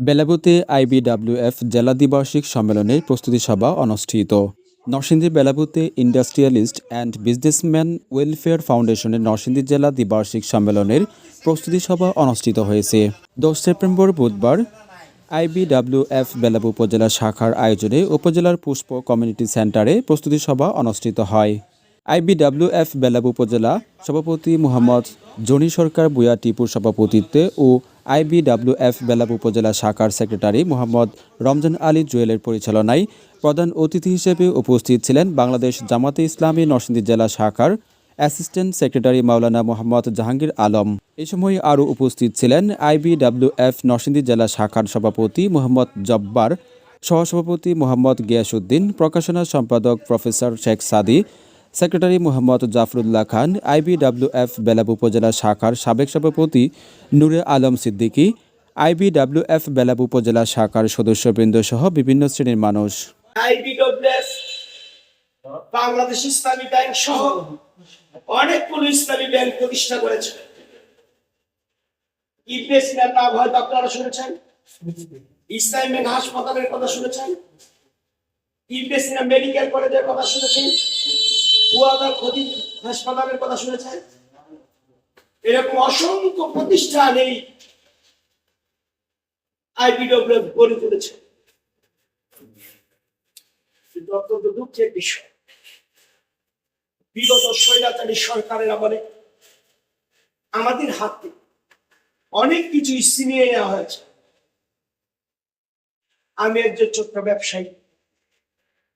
বেলাবুতে আইবিডব্লিউএফ জেলা দ্বিবার্ষিক সম্মেলনের প্রস্তুতি সভা অনুষ্ঠিত। নরসিংদী বেলাবুতে ইন্ডাস্ট্রিয়ালিস্ট অ্যান্ড বিজনেসম্যান ওয়েলফেয়ার ফাউন্ডেশনের নরসিংদী জেলা দ্বিবার্ষিক সম্মেলনের প্রস্তুতি সভা অনুষ্ঠিত হয়েছে। দশ সেপ্টেম্বর বুধবার আইবিডব্লিউএফ বেলাবু উপজেলা শাখার আয়োজনে উপজেলার পুষ্প কমিউনিটি সেন্টারে প্রস্তুতি সভা অনুষ্ঠিত হয়। আইবিডব্লিউএফ বেলাবু উপজেলা সভাপতি মোহাম্মদ জনি সরকার বুয়া টিপুর সভাপতিত্বে ও আইবিডব্লিউএফ বেলাবু উপজেলা শাখার সেক্রেটারি মোহাম্মদ রমজান আলী জুয়েলের পরিচালনায় প্রধান অতিথি হিসেবে উপস্থিত ছিলেন বাংলাদেশ জামাতে ইসলামী নরসিংদী জেলা শাখার অ্যাসিস্ট্যান্ট সেক্রেটারি মাওলানা মোহাম্মদ জাহাঙ্গীর আলম। এ সময় আরও উপস্থিত ছিলেন আইবিডব্লিউএফ নরসিংদী জেলা শাখার সভাপতি মোহাম্মদ জব্বার, সহসভাপতি মোহাম্মদ গিয়াসুদ্দিন প্রকাশনা সম্পাদক professor Sheikh Sadi secretary Mohammad Zafrullah Khan, IBWF Belab উপজেলা শাখার সাবেক সভাপতি নূরে আলম সিদ্দিকী, আইবিডব্লিউএফ বেলাব উপজেলা শাখার সদস্যবৃন্দ সহ বিভিন্ন শ্রেণির মানুষ। বাংলাদেশ ইসলামী ব্যাংক সহ অনেকগুলো ইসলামী ব্যাংক প্রতিষ্ঠা করেছে। হয়তো আপনারা শুনেছেন। ইসলামী ব্যাংক হাসপাতালের কথা শুনেছেন। মেডিকেল কলেজের কথা শুনেছেন। হাসপাতালের কথা শুনেছেন? এরকম অসংখ্য প্রতিষ্ঠান এই আইবিডব্লিউ গড়ে তুলেছে। কিন্তু অত্যন্ত দুঃখের বিষয়, বিগত স্বৈরাচারী সরকারের আমলে আমাদের হাতে অনেক কিছু ছিনিয়ে নেওয়া হয়েছে। আমি একজন ছোট্ট ব্যবসায়ী।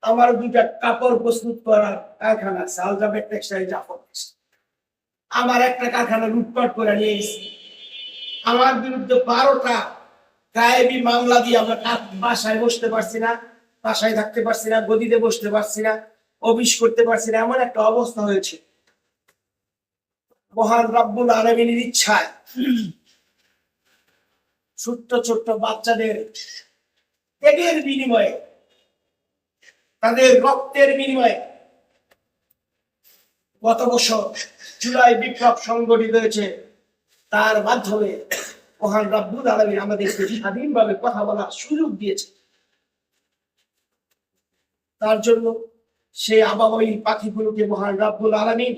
আমার দুইটা কাপড় প্রস্তুত করার কারখানা আছে জাফর আমার একটা কারখানা লুটপাট করে নিয়েছি আমার বিরুদ্ধে বারোটা গায়েবী মামলা দিয়ে আমরা বাসায় বসতে পারছি না, বাসায় থাকতে পারছি না, গদিতে বসতে পারছি না, অফিস করতে পারছি না, এমন একটা অবস্থা হয়েছে। মহান রাব্বুল আলমিনের ইচ্ছায় ছোট্ট ছোট্ট বাচ্চাদের ত্যাগের বিনিময়ে তাদের রক্তের বিনিময়ে গত বছর জুলাই বিপ্লব সংগঠিত হয়েছে। তার মাধ্যমে মহান রাব্বুল আলমী আমাদেরকে স্বাধীনভাবে কথা বলার সুযোগ দিয়েছে। তার জন্য সেই আবাবই পাখিগুলোকে মহান রাব্বুল আলমিন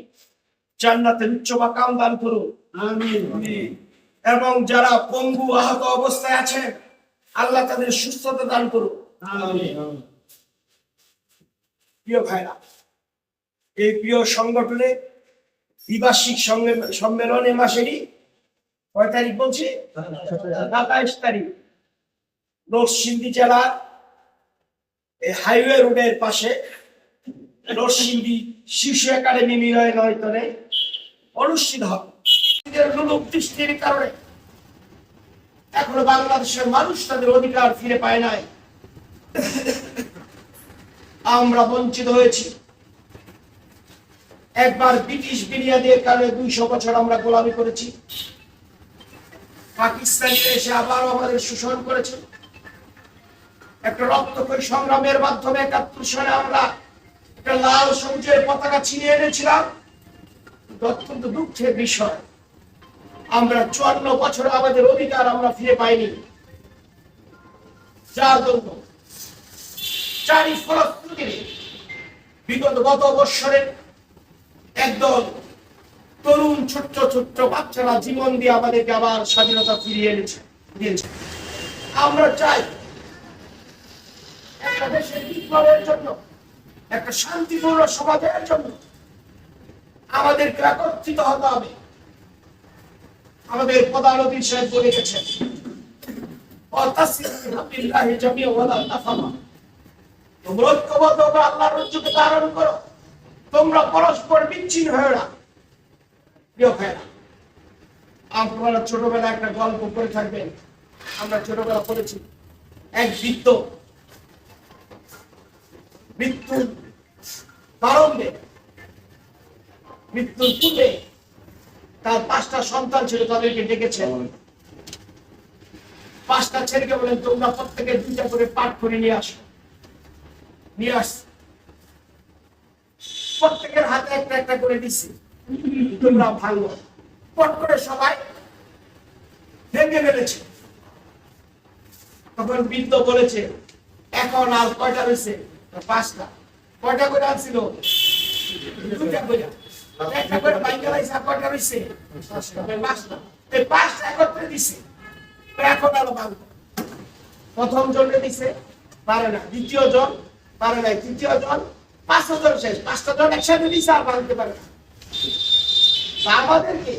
জান্নাতের উচ্চ মাকাম দান করুন। এবং যারা পঙ্গু আহত অবস্থায় আছেন আল্লাহ তাদের সুস্থতা দান করুন। প্রিয় ভাইরা, এই প্রিয় সংগঠনে দ্বিবার্ষিক সম্মে- সম্মেলন এ মাসেরই কয় তারিখ বলছি? সাতাইশ তারিখ। নরসিংদী জেলার এই হাইওয়ে রোডের পাশে নরসিংদী শিশু একাডেমি মিলনায়তনে অনুষ্ঠিত হবে। দৃষ্টির কারণে এখনও বাংলাদেশের মানুষ তাদের অধিকার ফিরে পায় নাই। আমরা বঞ্চিত হয়েছি। একবার ব্রিটিশ বিনিয়াদের কারণে দুইশো বছর আমরা গোলামি করেছি। পাকিস্তানিরা এসে আবারও আমাদের শোষণ করেছে। একটা রক্তক্ষয়ী সংগ্রামের মাধ্যমে একাত্তর সালে আমরা একটা লাল সবুজের পতাকা ছিনিয়ে এনেছিলাম। অত্যন্ত দুঃখের বিষয়, আমরা চুয়ান্ন বছর আমাদের অধিকার আমরা ফিরে পাইনি। যার জন্য চারি ফলশ্রুতিতে বিগত গত বৎসরে একদল তরুণ, ছোট্ট ছোট্ট বাচ্চারা জীবন দিয়ে আমাদেরকে আবার স্বাধীনতা ফিরিয়ে এনেছে, দিয়েছে। আমরা চাই একটা দেশের বিপ্লবের জন্য, একটা শান্তিপূর্ণ সমাজের জন্য আমাদেরকে একত্রিত হতে হবে। আমাদের অতিথি সাহেব বলে গেছেন বিল্লাহি জামিআ ওয়ালা তাফাররা তোমরা ঐক্যবদ্ধ হবে আল্লাহর রজ্জুকে ধারণ করো। তোমরা পরস্পর বিচ্ছিন্ন হয়ে না প্রিয় ভাইরা আপনারা ছোটবেলায় একটা গল্প করে থাকবেন। আমরা ছোটবেলা পড়েছি, এক বৃত্ত মৃত্যুর প্রারম্ভে, মৃত্যুর পূর্বে তার পাঁচটা সন্তান ছিল, তাদেরকে ডেকেছেন পাঁচটা ছেলেকে বলেন, তোমরা প্রত্যেকে দুইটা করে পাঠ করে নিয়ে আসো। প্রত্যেকের হাতে একটা একটা করে দিছি। তোমরা পট করে সবাই ভেঙে ফেলেছে। তখন বৃদ্ধ বলেছে, এখন আর কয়টা রয়েছে পাঁচটা। কয়টা করে আনছিল? দিছে। এখন দিছে পারে না দ্বিতীয় জন পারে না তৃতীয় জন পাঁচটা জন শেষ পাঁচটা জন একসাথে দিছে আর পারে না। আমাদেরকে,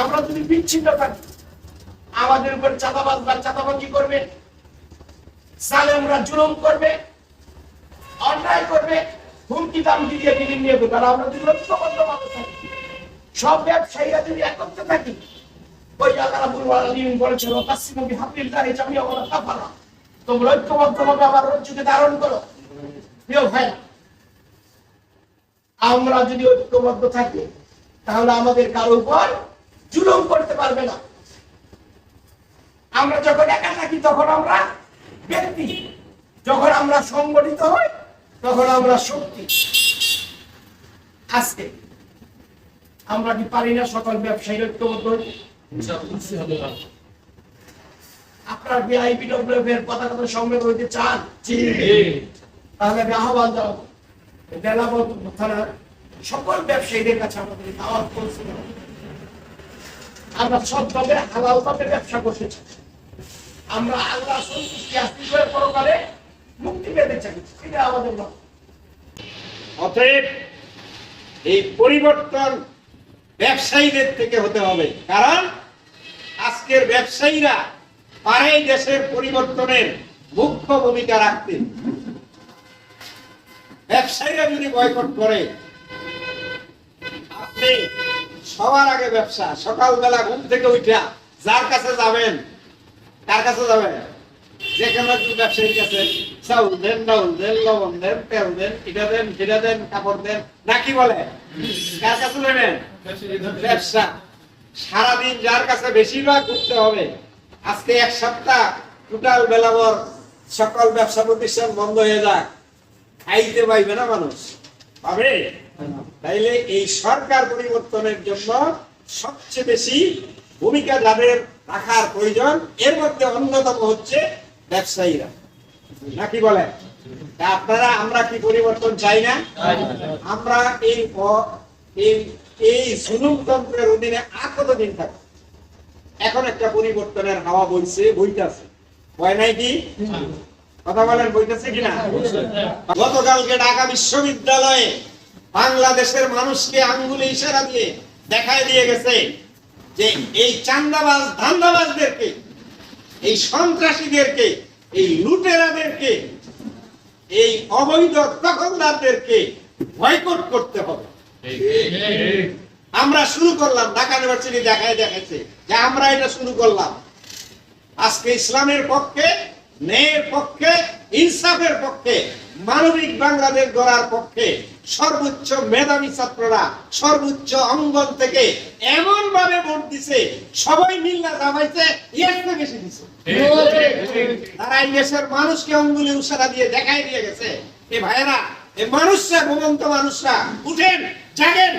আমরা যদি বিচ্ছিন্ন থাকি, আমাদের উপর চাঁদাবাজ বা চাঁদাবাজি করবে সালেমরা জুলুম করবে, অন্যায় করবে, হুমকি দামকি দিয়ে বিলীন নিয়ে আর আমরা যদি ঐক্যবদ্ধভাবে থাকি, সব ব্যবসায়ীরা যদি একত্রে থাকি, ওই আল্লাহ রাব্বুল আলামিন বলেছেন তাসিমু বিহাবলিল্লাহি জামিআ ওয়া কাফারা তোমরা ঐক্যবদ্ধভাবে আমার রজ্জুকে ধারণ করো। প্রিয় ভাই, আমরা যদি ঐক্যবদ্ধ থাকি, তাহলে আমাদের কারও উপর জুলুম করতে পারবে না। আমরা যখন একা থাকি, তখন আমরা ব্যক্তি। যখন আমরা সংগঠিত হই, তখন আমরা শক্তি। আজকে আমরা কি পারি না সকল ব্যবসায়ী ঐক্যবদ্ধ হইতে? আপনার বিআইপিডব্লিউএফ এর পতাকা সম্মেলন হইতে চান? তাহলে আমি আহ্বান জানাব বেলাবত থানার সকল ব্যবসায়ীদের কাছে আমাদের দাওয়াত করছি আমরা সবভাবে হালাল ভাবে ব্যবসা করতেছি আমরা আল্লাহ সন্তুষ্টি আসতে করে পরকালে মুক্তি পেতে চাই। এটা আমাদের লক্ষ্য। অতএব এই পরিবর্তন ব্যবসায়ীদের থেকে হতে হবে। কারণ আজকের ব্যবসায়ীরা পারে দেশের পরিবর্তনের মুখ্য ভূমিকা রাখতে ব্যবসায়ীরা যদি বয়কট করে, আপনি সবার আগে ব্যবসা, সকালবেলা ঘুম থেকে উঠা, যার কাছে যাবেন, কার কাছে যাবেন? যেখানে ব্যবসায়ীর কাছে, চাউল দেন, ডাউল দেন, লবণ দেন, তেল দেন এটা দেন দেন, কাপড় দেন নাকি বলে? কার কাছে নেবেন? ব্যবসা। সারাদিন যার কাছে বেশিরভাগ ঘুরতে হবে আজকে এক সপ্তাহ টোটাল বেলাবর সকল ব্যবসা প্রতিষ্ঠান বন্ধ হয়ে যাক। খাইতে পাইবে না মানুষ। পাবে? তাইলে এই সরকার পরিবর্তনের জন্য সবচেয়ে বেশি ভূমিকা যাদের রাখার প্রয়োজন, এর মধ্যে অন্যতম হচ্ছে ব্যবসায়ীরা। নাকি বলে আপনারা, আমরা কি পরিবর্তন চাই না? আমরা এই এই এই জুলুমতন্ত্রের অধীনে আর কতদিন থাকব? এখন একটা পরিবর্তনের হাওয়া বইছে, বইতাছে। হয় নাই কি? কথা বলেন, বইতেছে কিনা গতকালকে ঢাকা বিশ্ববিদ্যালয়ে বাংলাদেশের মানুষকে আঙ্গুলে ইশারা দিয়ে দেখায় দিয়ে গেছে যে এই চান্দাবাজ, ধান্দাবাজদেরকে, এই সন্ত্রাসীদেরকে, এই লুটেরাদেরকে, এই অবৈধ দখলদারদেরকে বয়কট করতে হবে। আমরা শুরু করলাম, ঢাকা ইউনিভার্সিটি দেখায় দেখাচ্ছে যে আমরা এটা শুরু করলাম। আজকে ইসলামের পক্ষে, ন্যায়ের পক্ষে, ইনসাফের পক্ষে, মানবিক বাংলাদেশ গড়ার পক্ষে সর্বোচ্চ মেধাবী ছাত্ররা সর্বোচ্চ অঙ্গন থেকে এমন ভাবে ভোট দিছে, সবাই মিল্লা জামাইছে চেয়ে বেশি দিছে। তারা দেশের মানুষকে অঙ্গুলি উসারা দিয়ে দেখাই দিয়ে গেছে। এ ভাইয়েরা, এ মানুষরা, ঘুমন্ত মানুষরা, উঠেন, জাগেন।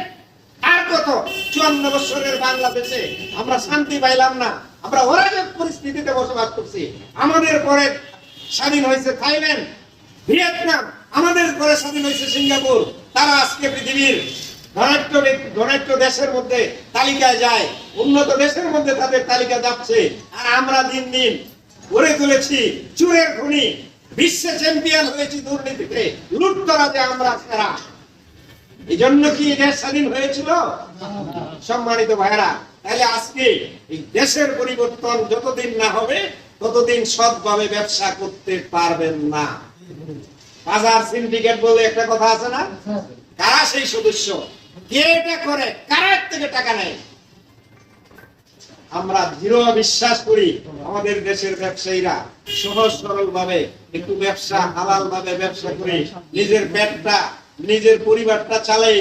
কত চুয়ান্ন বছরের বাংলাদেশে আমরা শান্তি পাইলাম না। আমরা অরাজক পরিস্থিতিতে বসবাস করছি। আমাদের পরে স্বাধীন হয়েছে থাইল্যান্ড, ভিয়েতনাম, আমাদের পরে স্বাধীন হয়েছে সিঙ্গাপুর। তারা আজকে পৃথিবীর ধনাঢ্য দেশের মধ্যে তালিকায় যায়। উন্নত দেশের মধ্যে তাদের তালিকা যাচ্ছে। আর আমরা দিন দিন গড়ে তুলেছি। চুরের খনি, বিশ্বে চ্যাম্পিয়ন হয়েছি দুর্নীতিতে। লুটতরাতে আমরা সেরা। এই জন্য কি দেশ স্বাধীন হয়েছিল? সম্মানিত ভাইরা তাহলে আজকে এই দেশের পরিবর্তন যতদিন না হবে, ততদিন সৎভাবে ব্যবসা করতে পারবেন না। বাজার সিন্ডিকেট বলে একটা কথা আছে না? কারা সেই সদস্য? কে এটা করে? থেকে টাকা নেয়? আমরা দৃঢ় বিশ্বাস করি আমাদের দেশের ব্যবসায়ীরা সহজ সরল ভাবে একটু ব্যবসা হালাল ভাবে ব্যবসা করে নিজের পেটটা নিজের পরিবারটা চালাই।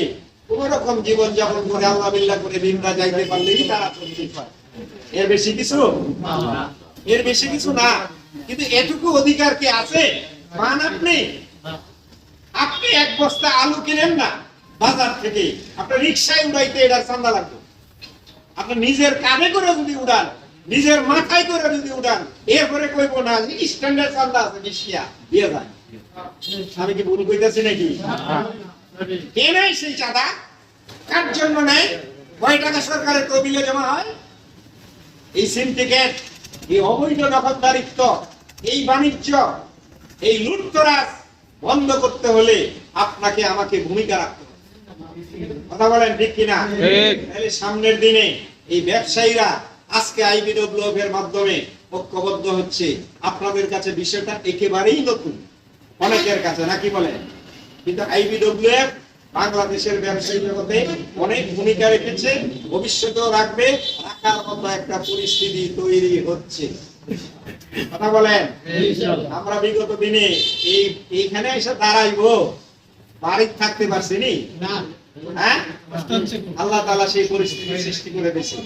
কোন রকম জীবন যাপন করে আল্লাহ বিল্লাহ করে দিনরা যাইতে পারলেই তারা চলতে পারে এর বেশি কিছু? এর বেশি কিছু না। কিন্তু এটুকু অধিকার কি আছে? মান আপনি? আপনি এক বস্তা আলু কিনেন না, বাজার থেকে। আপনার রিক্সায় উড়াইতে এটার চান্দা লাগবে। আপনি নিজের কানে করে যদি উড়ান, নিজের মাথায় করে যদি উঠান এরপরে কইব না স্ট্যান্ডার্ড চান্দা আছে বিশিয়া দিয়ে যায়। আমি কি ভুল কইতাছি নাকি? কে নেয় সেই চাঁদা? কার জন্য নেয় কয় টাকা সরকারের তহবিলে জমা হয়? এই সিন্ডিকেট এই অবৈধ দখলদারিত্ব এই বাণিজ্য এই লুটতরাজ বন্ধ করতে হলে আপনাকে আমাকে ভূমিকা রাখতে হবে। কথা বলেন ঠিক কিনা? তাহলে সামনের দিনে এই ব্যবসায়ীরা আজকে আইবিডব্লিউএফ এর মাধ্যমে ঐক্যবদ্ধ হচ্ছে। আপনাদের কাছে বিষয়টা একেবারেই নতুন। অনেকের কাছে নাকি বলেন কিন্তু আইবিডব্লিউএফ বাংলাদেশের ব্যবসায়ী জগতে অনেক ভূমিকা রেখেছে ভবিষ্যতেও রাখবে। রাখার মতো একটা পরিস্থিতি তৈরি হচ্ছে। কথা বলেন? আমরা বিগত দিনে এই এইখানে এসে দাঁড়াইবো। বাড়িতে থাকতে পারছি নি? হ্যাঁ? আল্লাহ তাআলা সেই পরিস্থিতি সৃষ্টি করে দিয়েছে।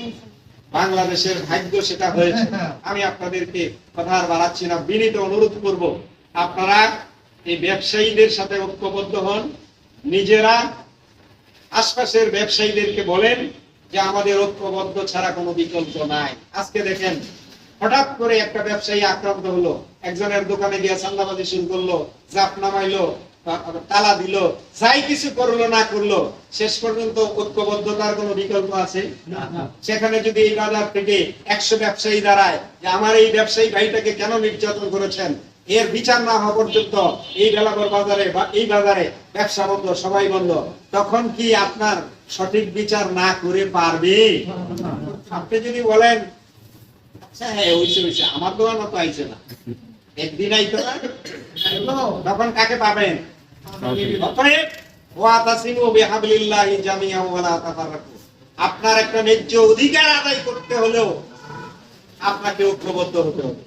বাংলাদেশের ভাগ্য সেটা হয়েছে। আমি আপনাদেরকে কথা বাড়াচ্ছি না। বিনীত অনুরোধ করব। আপনারা এই ব্যবসায়ীদের সাথে ঐক্যবদ্ধ হন। নিজেরা আশপাশের ব্যবসায়ীদেরকে বলেন যে, আমাদের ঐক্যবদ্ধ ছাড়া কোনো বিকল্প নাই। আজকে দেখেন, হঠাৎ করে একটা ব্যবসায়ী আক্রান্ত হলো। একজনের দোকানে গিয়ে চান্দাবাজি শুরু করল জাপ নামাইলো তালা দিল, যাই কিছু করল না করল, শেষ পর্যন্ত ঐক্যবদ্ধতার কোনো বিকল্প আছে? সেখানে যদি এই বাজার থেকে একশো ব্যবসায়ী দাঁড়ায় যে, আমার এই ব্যবসায়ী ভাইটাকে কেন নির্যাতন করেছেন? এর বিচার না হওয়া পর্যন্ত এই বেলাগর বাজারে বা এই বাজারে ব্যবসা বন্ধ সবাই বন্ধ। তখন কি আপনার সঠিক বিচার না করে পারবে? আপনি যদি বলেন আচ্ছা হ্যাঁ হইছে হইছে আমার দোকান আইছে না। একদিন আইতো না। তখন কাকে পাবেন? অতএব ওয়াতাসিমু বিহাবলিল্লাহি জামিআ ওয়ালা তাফাররাকু। আপনার একটা ন্যায্য অধিকার আদায় করতে হলেও আপনাকে ঐক্যবদ্ধ হতে হবে।